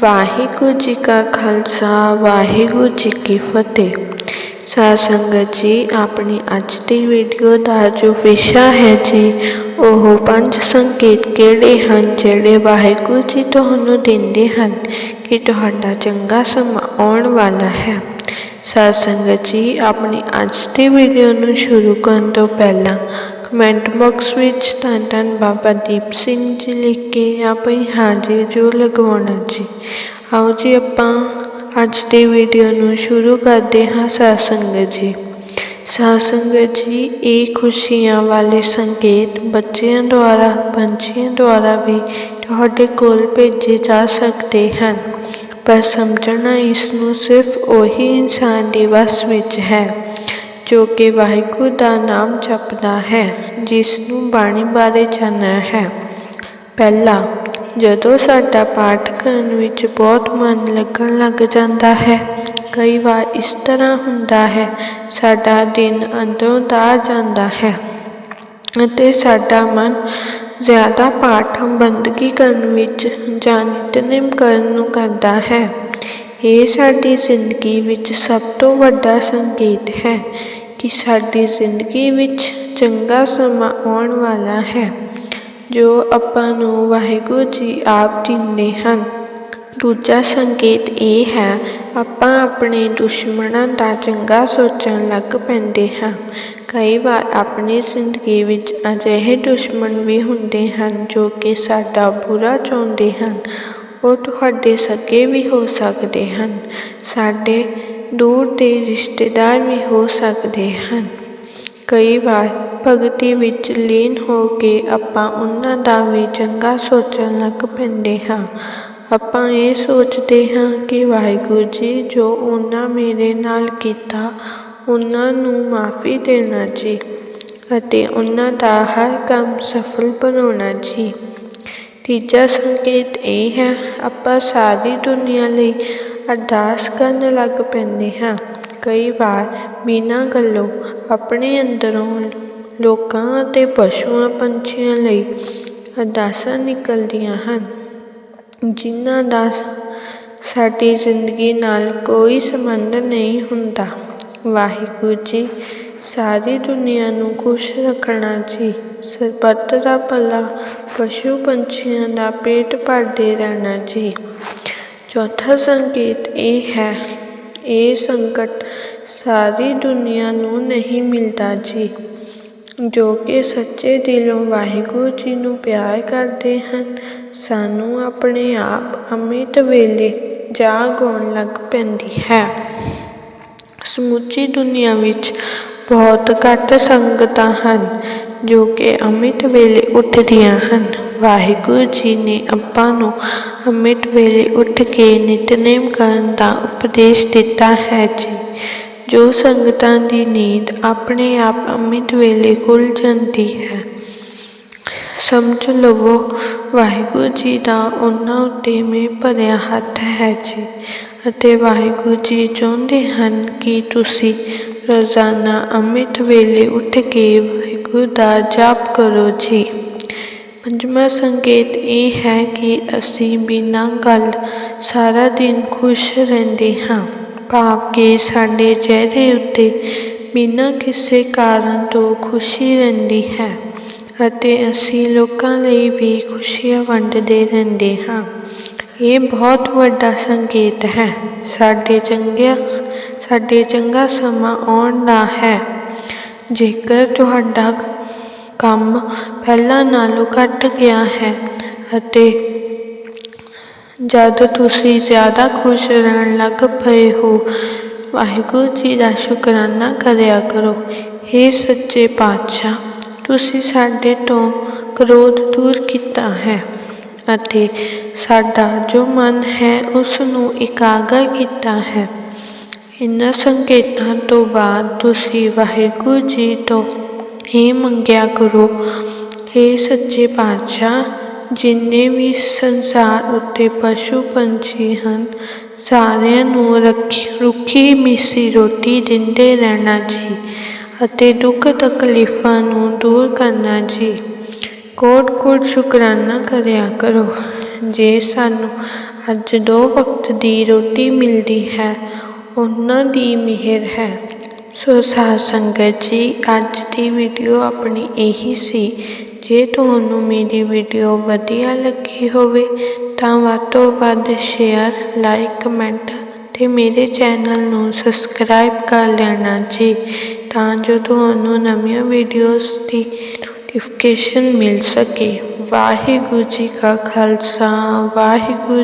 ਵਾਹਿਗੁਰੂ ਜੀ ਕਾ ਖਾਲਸਾ, ਵਾਹਿਗੁਰੂ ਜੀ ਕੀ ਫਤਿਹ। ਸਾਧ ਸੰਗਤ ਜੀ, ਆਪਣੀ ਅੱਜ ਦੀ ਵੀਡੀਓ ਦਾ ਜੋ ਵਿਸ਼ਾ ਹੈ ਜੀ, ਉਹ ਪੰਜ ਸੰਕੇਤ ਕਿਹੜੇ ਹਨ, ਜਿਹੜੇ ਵਾਹਿਗੁਰੂ ਜੀ ਤੁਹਾਨੂੰ ਦਿੰਦੇ ਹਨ ਕਿ ਤੁਹਾਡਾ ਚੰਗਾ ਸਮਾਂ ਆਉਣ ਵਾਲਾ ਹੈ? ਸਾਧ ਸੰਗਤ ਜੀ, ਆਪਣੀ ਅੱਜ ਦੀ ਵੀਡੀਓ ਨੂੰ ਸ਼ੁਰੂ ਕਰਨ ਤੋਂ ਪਹਿਲਾਂ ਕਮੈਂਟ ਬਾਕਸ ਵਿੱਚ ਤਾਂ ਧੰਨ ਬਾਬਾ ਦੀਪ ਸਿੰਘ ਜੀ ਲਿਖ ਕੇ ਆਪਣੀ ਹਾਜ਼ਰੀ ਜੋ ਲਗਵਾਉਣਾ ਜੀ। ਆਓ ਜੀ ਆਪਾਂ ਅੱਜ ਦੀ ਵੀਡੀਓ ਨੂੰ ਸ਼ੁਰੂ ਕਰਦੇ ਹਾਂ ਸਾਧ ਸੰਗਤ ਜੀ। ਸਾਧ ਸੰਗਤ ਜੀ, ਇਹ ਖੁਸ਼ੀਆਂ ਵਾਲੇ ਸੰਕੇਤ ਬੱਚਿਆਂ ਦੁਆਰਾ, ਪੰਛੀਆਂ ਦੁਆਰਾ ਵੀ ਤੁਹਾਡੇ ਕੋਲ ਭੇਜੇ ਜਾ ਸਕਦੇ ਹਨ। ਪਰ ਸਮਝਣਾ ਇਸ ਨੂੰ ਸਿਰਫ ਉਹੀ ਇਨਸਾਨ ਦੀ ਵਸ ਵਿੱਚ ਹੈ। ਜੋ ਕਿ ਵਾਹਿਗੁਰੂ ਦਾ ਨਾਮ ਜਪਦਾ ਹੈ ਜਿਸ ਨੂੰ ਬਾਣੀ ਬਾਰੇ ਜਾਣਨਾ ਹੈ। ਪਹਿਲਾ, ਜਦੋਂ ਸਾਡਾ ਪਾਠ ਕਰਨ ਵਿੱਚ ਬਹੁਤ ਮਨ ਲੱਗਣ ਲੱਗ ਜਾਂਦਾ ਹੈ, ਕਈ ਵਾਰ ਇਸ ਤਰ੍ਹਾਂ ਹੁੰਦਾ ਹੈ, ਸਾਡਾ ਦਿਨ ਅੰਦਰੋਂ ਦਾ ਜਾਂਦਾ ਹੈ ਅਤੇ ਸਾਡਾ ਮਨ ਜ਼ਿਆਦਾ ਪਾਠ ਬੰਦਗੀ ਕਰਨ ਵਿੱਚ ਜਾਂ ਨਿਤਨੇਮ ਕਰਨ ਨੂੰ ਕਰਦਾ ਹੈ। ਇਹ ਸਾਡੀ ਜ਼ਿੰਦਗੀ ਵਿੱਚ ਸਭ ਤੋਂ ਵੱਡਾ ਸੰਕੇਤ ਹੈ ਕਿ ਸਾਡੀ ਜ਼ਿੰਦਗੀ ਵਿੱਚ ਚੰਗਾ ਸਮਾਂ ਆਉਣ ਵਾਲਾ ਹੈ, ਜੋ ਆਪਾਂ ਨੂੰ ਵਾਹਿਗੁਰੂ ਜੀ ਆਪ ਦਿੰਦੇ ਹਨ। ਦੂਜਾ ਸੰਕੇਤ ਇਹ ਹੈ, ਆਪਾਂ ਆਪਣੇ ਦੁਸ਼ਮਣਾਂ ਦਾ ਚੰਗਾ ਸੋਚਣ ਲੱਗ ਪੈਂਦੇ ਹਾਂ। ਕਈ ਵਾਰ ਆਪਣੀ ਜ਼ਿੰਦਗੀ ਵਿੱਚ ਅਜਿਹੇ ਦੁਸ਼ਮਣ ਵੀ ਹੁੰਦੇ ਹਨ, ਜੋ ਕਿ ਸਾਡਾ ਬੁਰਾ ਚਾਹੁੰਦੇ ਹਨ। ਉਹ ਤੁਹਾਡੇ ਸਕੇ ਵੀ ਹੋ ਸਕਦੇ ਹਨ। ਸਾਡੇ ਦੂਰ ਦੇ ਰਿਸ਼ਤੇਦਾਰ ਵੀ ਹੋ ਸਕਦੇ ਹਨ। ਕਈ ਵਾਰ ਭਗਤੀ ਵਿੱਚ ਲੀਨ ਹੋ ਕੇ ਆਪਾਂ ਉਹਨਾਂ ਦਾ ਵੀ ਚੰਗਾ ਸੋਚਣ ਲੱਗ ਪੈਂਦੇ ਹਾਂ। ਆਪਾਂ ਇਹ ਸੋਚਦੇ ਹਾਂ ਕਿ ਵਾਹਿਗੁਰੂ ਜੀ, ਜੋ ਉਹਨਾਂ ਮੇਰੇ ਨਾਲ ਕੀਤਾ, ਉਹਨਾਂ ਨੂੰ ਮਾਫੀ ਦੇਣਾ ਜੀ ਅਤੇ ਉਹਨਾਂ ਦਾ ਹਰ ਕੰਮ ਸਫਲ ਬਣਾਉਣਾ ਜੀ। ਤੀਜਾ ਸੰਕੇਤ ਇਹ ਹੈ, ਆਪਾਂ ਸਾਰੀ ਦੁਨੀਆ ਲਈ ਅਰਦਾਸ ਕਰਨ ਲੱਗ ਪੈਂਦੇ ਹਾਂ। ਕਈ ਵਾਰ ਬਿਨਾਂ ਗੱਲੋਂ ਆਪਣੇ ਅੰਦਰੋਂ ਲੋਕਾਂ ਅਤੇ ਪਸ਼ੂਆਂ, ਪੰਛੀਆਂ ਲਈ ਅਰਦਾਸਾਂ ਨਿਕਲਦੀਆਂ ਹਨ। ਜਿਨ੍ਹਾਂ ਦਾ ਸਾਡੀ ਜ਼ਿੰਦਗੀ ਨਾਲ ਕੋਈ ਸੰਬੰਧ ਨਹੀਂ ਹੁੰਦਾ। ਵਾਹਿਗੁਰੂ ਜੀ, ਸਾਰੀ ਦੁਨੀਆ ਨੂੰ ਖੁਸ਼ ਰੱਖਣਾ ਜੀ। ਸਰਬੱਤ ਦਾ ਭਲਾ ਪਸ਼ੂ ਪੰਛੀਆਂ ਦਾ ਪੇਟ ਭਰਦੇ ਰਹਿਣਾ ਜੀ। ਚੌਥਾ ਸੰਕੇਤ ਇਹ ਹੈ, ਇਹ ਸੰਕਟ ਸਾਰੀ ਦੁਨੀਆ ਨੂੰ ਨਹੀਂ ਮਿਲਦਾ ਜੀ, ਜੋ ਕਿ ਸੱਚੇ ਦਿਲੋਂ ਵਾਹਿਗੁਰੂ ਜੀ ਨੂੰ ਪਿਆਰ ਕਰਦੇ ਹਨ। ਸਾਨੂੰ ਆਪਣੇ ਆਪ ਅਮਿਤ ਵੇਲੇ ਜਾਗ ਆਉਣ ਲੱਗ ਪੈਂਦੀ ਹੈ। ਸਮੁੱਚੀ ਦੁਨੀਆ ਵਿੱਚ ਬਹੁਤ ਘੱਟ ਸੰਗਤਾਂ ਹਨ ਜੋ ਕਿ ਅਮਿਤ ਵੇਲੇ ਉੱਠਦੀਆਂ ਹਨ। ਵਾਹਿਗੁਰੂ ਜੀ ਨੇ ਆਪਾਂ ਨੂੰ ਅੰਮ੍ਰਿਤ ਵੇਲੇ ਉੱਠ ਕੇ ਨਿਤਨੇਮ ਕਰਨ ਦਾ ਉਪਦੇਸ਼ ਦਿੱਤਾ ਹੈ ਜੀ। ਜੋ ਸੰਗਤਾਂ ਦੀ ਨੀਂਦ ਆਪਣੇ ਆਪ ਅੰਮ੍ਰਿਤ ਵੇਲੇ ਖੁੱਲ ਜਾਂਦੀ ਹੈ, ਸਮਝ ਲਵੋ ਵਾਹਿਗੁਰੂ ਜੀ ਦਾ ਉਹਨਾਂ ਉੱਤੇ ਮੇ ਭਰਿਆ ਹੱਥ ਹੈ ਜੀ ਅਤੇ ਵਾਹਿਗੁਰੂ ਜੀ ਚਾਹੁੰਦੇ ਹਨ ਕਿ ਤੁਸੀਂ ਰੋਜ਼ਾਨਾ ਅੰਮ੍ਰਿਤ ਵੇਲੇ ਉੱਠ ਕੇ ਵਾਹਿਗੁਰੂ ਦਾ ਜਾਪ ਕਰੋ ਜੀ। ਪੰਜਵਾਂ ਸੰਕੇਤ ਇਹ ਹੈ ਕਿ ਅਸੀਂ ਬਿਨਾਂ ਗੱਲ ਸਾਰਾ ਦਿਨ ਖੁਸ਼ ਰਹਿੰਦੇ ਹਾਂ। ਭਾਵ ਕਿ ਸਾਡੇ ਚਿਹਰੇ ਉੱਤੇ ਬਿਨਾਂ ਕਿਸੇ ਕਾਰਨ ਤੋਂ ਖੁਸ਼ੀ ਰਹਿੰਦੀ ਹੈ ਅਤੇ ਅਸੀਂ ਲੋਕਾਂ ਲਈ ਵੀ ਖੁਸ਼ੀਆਂ ਵੰਡਦੇ ਰਹਿੰਦੇ ਹਾਂ। ਇਹ ਬਹੁਤ ਵੱਡਾ ਸੰਕੇਤ ਹੈ। ਸਾਡੇ ਚੰਗਿਆ, ਸਾਡੇ ਚੰਗਾ ਸਮਾਂ ਆਉਣ ਦਾ ਹੈ। ਜੇਕਰ ਤੁਹਾਡਾ ਕੰਮ ਪਹਿਲਾਂ ਨਾਲੋਂ ਘੱਟ ਗਿਆ ਹੈ ਅਤੇ ਜਦ ਤੁਸੀਂ ਜ਼ਿਆਦਾ ਖੁਸ਼ ਰਹਿਣ ਲੱਗ ਪਏ ਹੋ, ਵਾਹਿਗੁਰੂ ਜੀ ਦਾ ਸ਼ੁਕਰਾਨਾ ਕਰਿਆ ਕਰੋ। हे ਸੱਚੇ ਪਾਤਸ਼ਾਹ, ਤੁਸੀਂ ਸਾਡੇ ਤੋਂ ਕ੍ਰੋਧ ਦੂਰ ਕੀਤਾ ਹੈ ਅਤੇ ਸਾਡਾ ਜੋ ਮਨ ਹੈ ਉਸ ਨੂੰ ਇਕਾਗਰ ਕੀਤਾ ਹੈ। ਇਨ੍ਹਾਂ ਸੰਕੇਤਾਂ ਤੋਂ ਬਾਅਦ ਤੁਸੀਂ ਵਾਹਿਗੁਰੂ ਜੀ ਤੋਂ ਇਹ ਮੰਗਿਆ ਕਰੋ। हे ਸੱਚੇ ਪਾਤਸ਼ਾਹ, ਜਿੰਨੇ ਵੀ ਸੰਸਾਰ ਉੱਤੇ ਪਸ਼ੂ ਪੰਛੀ ਹਨ, ਸਾਰਿਆਂ ਨੂੰ ਰੱਖੀ, ਰੁੱਖੀ ਮਿੱਸੀ ਰੋਟੀ ਦਿੰਦੇ ਰਹਿਣਾ ਜੀ ਅਤੇ ਦੁੱਖ ਤਕਲੀਫਾਂ ਨੂੰ ਦੂਰ ਕਰਨਾ ਜੀ। ਕੋਟ ਕੋਟ ਸ਼ੁਕਰਾਨਾ ਕਰਿਆ ਕਰੋ। ਜੇ ਸਾਨੂੰ ਅੱਜ ਦੋ ਵਕਤ ਦੀ ਰੋਟੀ ਮਿਲਦੀ ਹੈ, ਉਹਨਾਂ ਦੀ ਮਿਹਰ ਹੈ। ਸੋ ਸਾਧ ਸੰਗਤ ਜੀ, ਅੱਜ ਦੀ ਵੀਡੀਓ ਆਪਣੀ ਇਹੀ ਸੀ। ਜੇ ਤੁਹਾਨੂੰ ਮੇਰੀ ਵੀਡੀਓ ਵਧੀਆ ਲੱਗੀ ਹੋਵੇ, ਤਾਂ ਵੱਧ ਤੋਂ ਵੱਧ ਸ਼ੇਅਰ ਲਾਈਕ ਕਮੈਂਟ ਤੇ ਮੇਰੇ ਚੈਨਲ ਨੂੰ ਸਬਸਕ੍ਰਾਈਬ ਕਰ ਲੈਣਾ ਜੀ, ਤਾਂ ਜੋ ਤੁਹਾਨੂੰ ਨਵੀਆਂ ਵੀਡੀਓਜ਼ ਦੀ ਨੋਟੀਫਿਕੇਸ਼ਨ ਮਿਲ ਸਕੇ। ਵਾਹਿਗੁਰੂ ਜੀ ਕਾ ਖਾਲਸਾ, ਵਾਹਿਗੁਰੂ